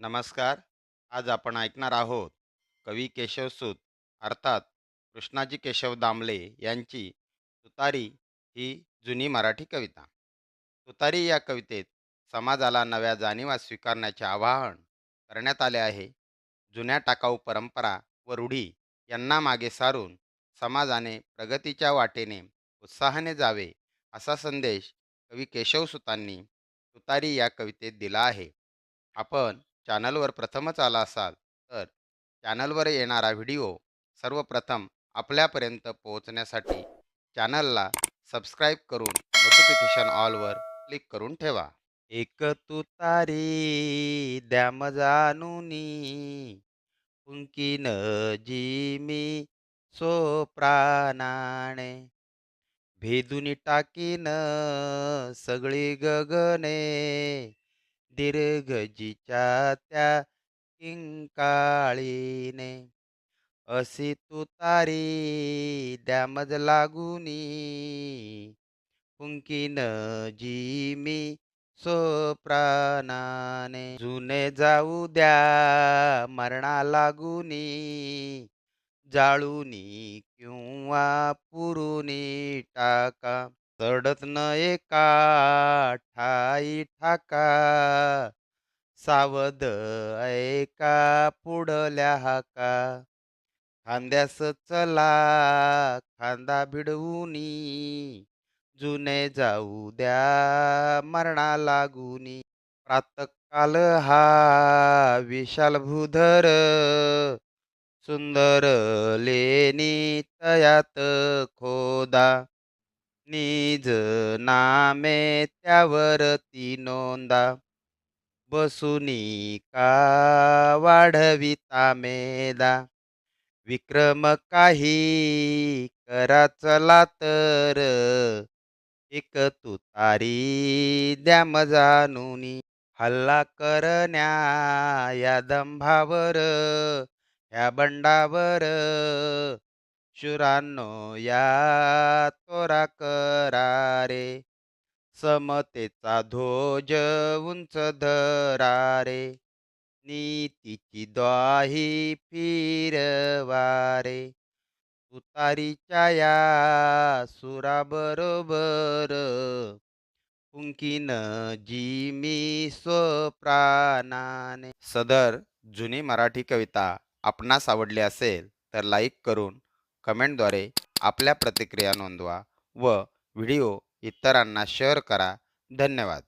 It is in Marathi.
नमस्कार. आज आपण ऐकणार आहोत कवी केशवसूत अर्थात कृष्णाजी केशव दामले यांची तुतारी ही जुनी मराठी कविता. तुतारी या कवितेत समाजाला नव्या जाणीवा स्वीकारण्याचे आवाहन करण्यात आले आहे. जुन्या टाकाऊ परंपरा व रूढी यांना मागे सारून समाजाने प्रगतीच्या वाटेने उत्साहाने जावे असा संदेश कवी केशवसुतांनी तुतारी या कवितेत दिला आहे. आपण चॅनलवर प्रथमच आला असाल तर चॅनलवर येणारा व्हिडिओ सर्वप्रथम आपल्यापर्यंत पोहोचण्यासाठी चॅनलला सबस्क्राईब करून नोटिफिकेशन ऑलवर क्लिक करून ठेवा. एक तुतारी द्याम जानुनी पुंकीन जी मी सोप्राणाने भेदुनी टाकीन सगळी गगने दीर्घजीच्या त्या किंकाळीने. अशी तुतारी द्यामज लागुनी. पुंकीन जी मी सोप्राणाने जुने जाऊ द्या मरणा लागुनी. जाळुनी किंवा पुरुनी टाका. चढत न एका ठाई ठाका सावध ऐका पुढल्या हाका? खांद्यास चला खांदा भिडवूनी जुने जाऊ द्या मरणा लागूनी. प्रातकाल हा विशाल भूधर सुंदर लेनी तयात खोदा. निज नामे त्यावरती नोंदा. बसुनी का वाढविता मेदा विक्रम काही करा चला तर. एक तुतारी द्या मजानुनी. हल्ला करण्या या दंभावर. ह्या बंडावर. शुरानो या तोरा करारे समतेचा ध्वज उंच धरारे नीतीची द्वाही फिरवारे तुतारीच्या या सुराबरोबर. पुंकीन जिमी स्वप्राणाने. सदर जुनी मराठी कविता आपणास आवडली असेल तर लाईक करून कमेंटद्वारे आपल्या प्रतिक्रिया नोंदवा व व्हिडिओ इतरांना शेअर करा. धन्यवाद.